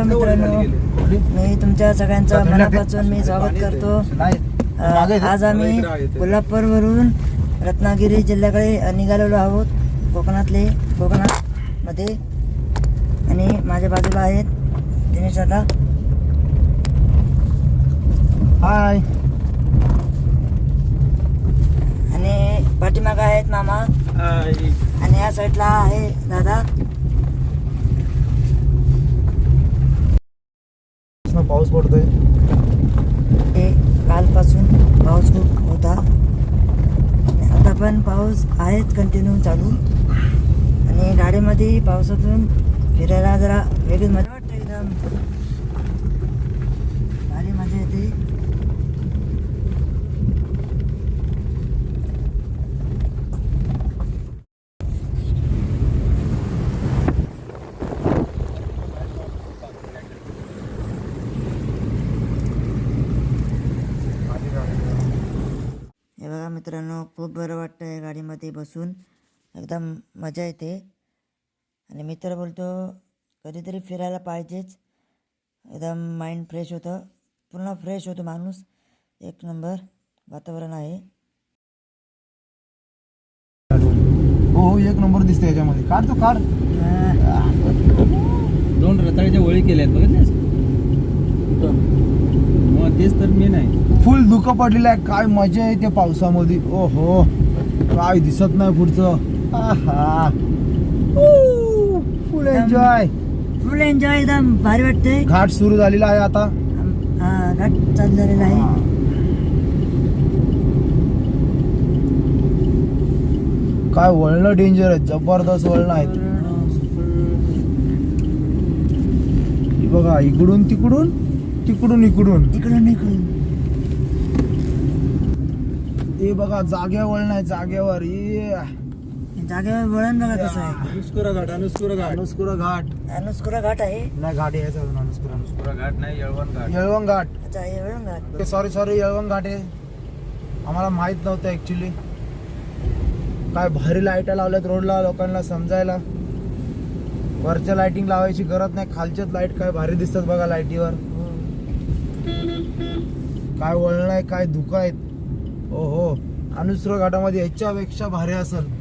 Hello मित्रांनो मी तुमच्या सगळ्यांचं मनापासून मी स्वागत करतो. आज आम्ही कोल्हापूरवरून रत्नागिरी जिल्ह्याकडे निघालेलो आहोत. कोकणातले कोकणामध्ये. आणि माझ्या बाजूला आहेत दिनेश दादा. हाय. आणि पाठीमागं आहेत मामा. आणि या साईडला आहे दादा. पाऊस पडतोय. ते कालपासून पाऊस खूप होता. आता पण पाऊस आहेच कंटिन्यू चालू. आणि गाडीमध्ये पावसातून फिरायला जरा वेगळीच मजा वाटते एकदम भारी मजा येते हे बघा मित्रांनो खूप बरं वाटतं आहे गाडीमध्ये बसून. एकदम मजा येते. आणि मित्र बोलतो कधीतरी फिरायला पाहिजेच. एकदम माइंड फ्रेश होतं. पूर्ण फ्रेश होतो माणूस. एक नंबर वातावरण आहे. हो हो एक नंबर दिसते याच्यामध्ये. काढ तो काढ. दोन रताळ्याच्या वळी केल्या आहेत मग तेच तर मेन आहे. फुल धुकं पडलेलं आहे. काय मजा आहे त्या पावसामध्ये. ओ हो काय दिसत नाही पुढचं. फुल एन्जॉय फुल एन्जॉय एकदम भारी वाटते घाट सुरू झालेला आहे आता. हा घाट चालू झालेला आहे. काय वळणं डेंजर आहे जबरदस्त वळणं आहेत. हे बघा इकडून तिकडून तिकडून इकडून. इकडून इकडून. बघा जाग्या वळण आहे जाग्यावर ये. जागेवर वळण बघा कसं आहे. अनुस्कुरा घाट अनुस्कुरा घाट. अनुस्कुरा घाट. अनुस्कुरा घाट आहे. नाही घाट यायचा अजून अनुस्कुरा अनुस्कुरा. घाट नाही येळवण घाट. येळवण घाट. अच्छा वळण घाट. सॉरी सॉरी येळवण घाट आहे. आम्हाला माहीत नव्हतं ऍक्च्युली काय भारी लाईटा लावल्यात रोडला लोकांना समजायला. वरच्या लाइटिंग लावायची गरज नाही खालच्याच लाइट काय भारी दिसतात बघा लाईटीवर काय वळण आहे काय धुकं आहेत. हो हो. अनुस्र घाटामध्ये याच्यापेक्षा भारी असेल.